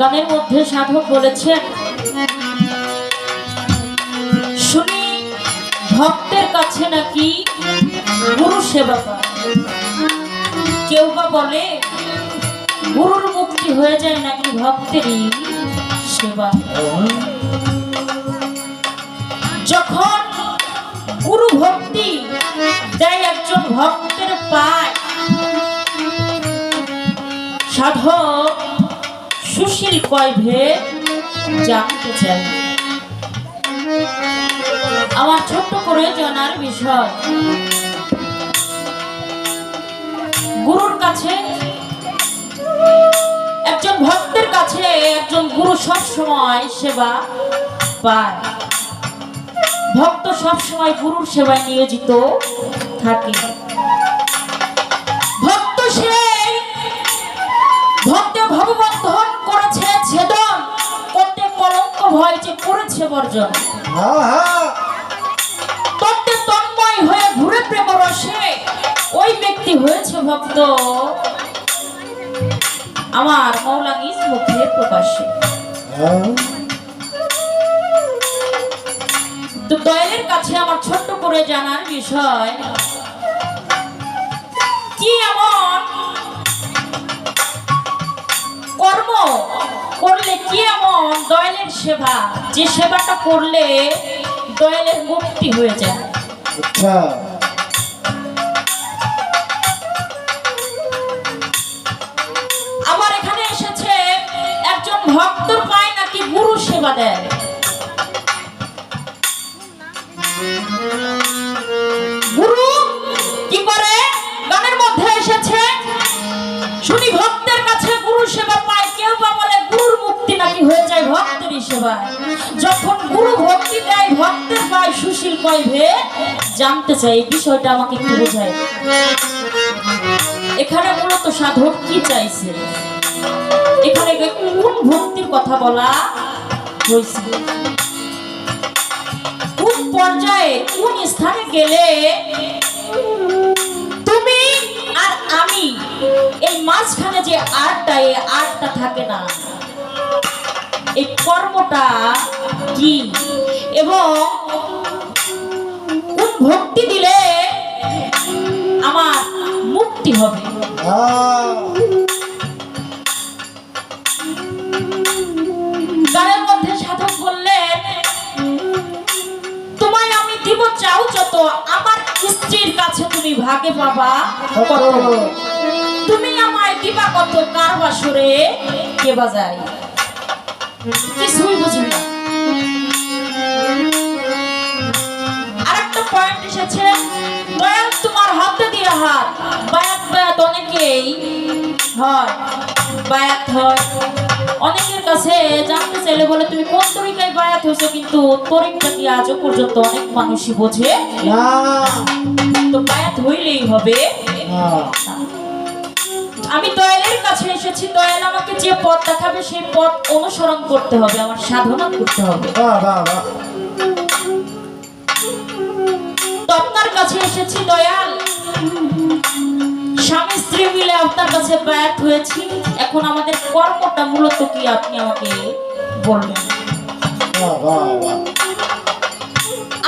গানের মধ্যে সাধক বলেছেন, শুনি, ভক্তের কাছে নাকি গুরু সেবা কেউ বা বলে, গুরুর মুক্তি হয়ে যায় নাকি ভক্তেরই সেবা? যখন গুরু ভক্তি দেয় একজন ভক্তের পায়, সাধক সুশীল কয়ভে জানতে চাই। আমার ছোট্ট করে জানার বিষয়। গুরুর কাছে, একজন ভক্তের কাছে একজন গুরু সব সময় সেবা পায়। ভক্ত সব সময় গুরুর সেবায় নিয়োজিত থাকে। ভক্ত সেই ভক্ত ভগবন্ধন করেছে ছেদন। করতে কলঙ্ক যে করেছে বর্জন। তত্ত্বে তন্ময় হয়ে ঘুরে প্রেম রসে ওই ব্যক্তি হয়েছে ভক্ত। আমার মৌলা নিজ মুখে প্রকাশ্যে। তো দয়ালের কাছে আমার ছোট্ট করে জানার বিষয় কি এমন করলে কি এমন? দয়ালের সেবা। যে সেবাটা করলে দয়ালের মুক্তি হয়ে যায়। আচ্ছা। আমার এখানে এসেছে একজন ভক্তর পায় নাকি গুরু সেবা দেয়? জানতে চাই এই বিষয়টা আমাকে একটু বোঝায়। এখানে মূলত সাধক কি চাইছে? এখানে কোন ভক্তির কথা বলা হয়েছে? পর্যায়ে, কোন স্থানে গেলে তুমি আর আমি এই মাঝখানে যে আটটা এই আটটা থাকে না। এই কর্মটা কি? এবং কোন ভক্তি দিলে আমার মুক্তি হবে? মধ্যে তোমায় আমি চাও যত, আমার স্ত্রীর কাছে তুমি ভাগে তুমি আমায় দিবা কত কার বাসরে কে বাজায়? কিছুই বুঝি না আরেকটা পয়েন্ট এসেছে। দয়াল তোমার হাতে দিয়ে হাত। বায়াত বায়াত অনেকেই হয়। বায়াত হয়। অনেকের কাছে জানতে চাইলে বলে তুমি কোন তরিকায় বায়াত হয়েছে? কিন্তু তরিকটা কি আজও পর্যন্ত অনেক মানুষই বোঝে। তো বায়াত হইলেই হবে। আমি দয়ালের কাছে এসেছি। পথ দেখাবে সেই পথ অনুসরণ করতে হবে আমার সাধনা করতে হবে। আপনার কাছে এসেছি দয়াল। স্বামী স্ত্রী মিলে আপনার কাছে ব্যর্থ হয়েছি। এখন আমাদের কর্মটা মূলত কি আপনি আমাকে বলবেন?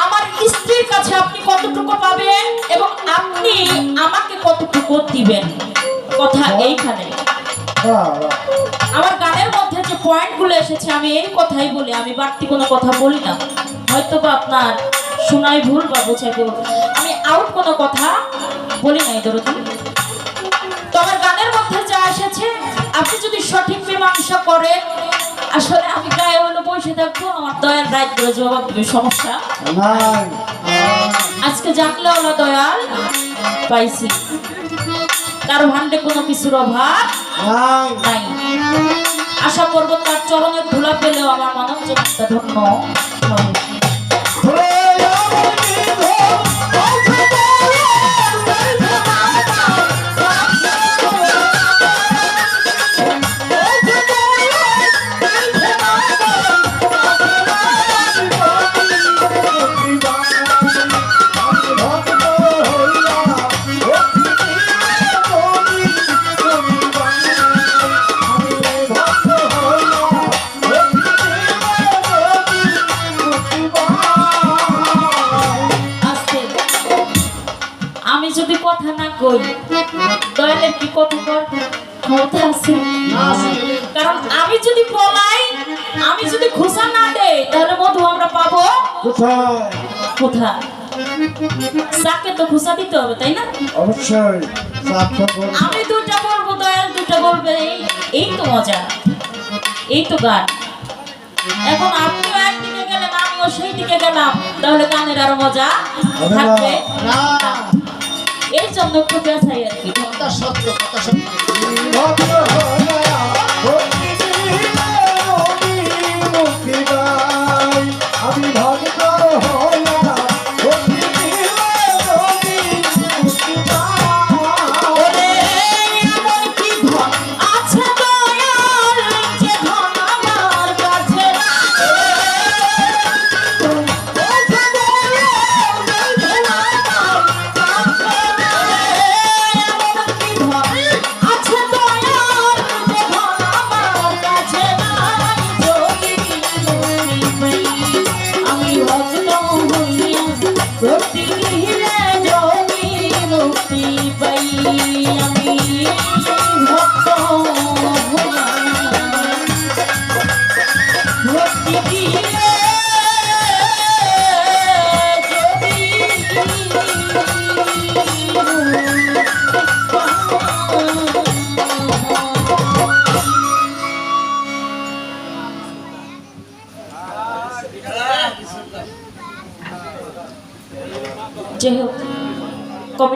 আমার স্ত্রীর কাছে আপনি কতটুকু পাবেন এবং আপনি আমাকে কতটুকু দিবেন? কথা এইখানে। আমার গানের মধ্যে যে পয়েন্টগুলো এসেছে আমি এই কথাই বলি আমি বাড়তি কোনো কথা বলি না। হয়তো বা আপনার শোনাই ভুল বা বোঝাই ভুল। আমি আউট কোনো কথা বলি নাই দরদি। তো আমার গানের মধ্যে যা এসেছে আপনি যদি সঠিক মীমাংসা করেন আসলে আমি গায়ে হলো বসে থাকব আমার দয়াল রাত করে জবাব দেবে সমস্যা। আজকে জানলে হলো দয়াল পাইছি। কারও ভান্ডে কোনো কিছুর অভাব নাই। আশা করব তার চরণের ধুলা পেলেও আমার মানব জীবনটা ধন্য হবে কই দয়ালের কি কথা ক্ষমতা আছে। কারণ আমি যদি বলাই আমি যদি খোসা না দেই তাহলে মধু আমরা পাবো কোথায়? কোথায়? সাকে তো খোসা দিতে হবে তাই না? অবশ্যই আমি দুটা বলব দয়াল দুটা বলবে। এই- এই তো মজা এই তো গান। এখন আপনিও একদিকে গেলেন আমিও সেই দিকে গেলাম। তাহলে গানের আরও মজা থাকবে। না এই জন্য একটু বেসাই আর কি কথা সত্য। কথা সত্য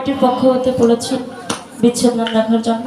কমিটির পক্ষ হতে বলেছেন বিচ্ছেদন রাখার জন্য।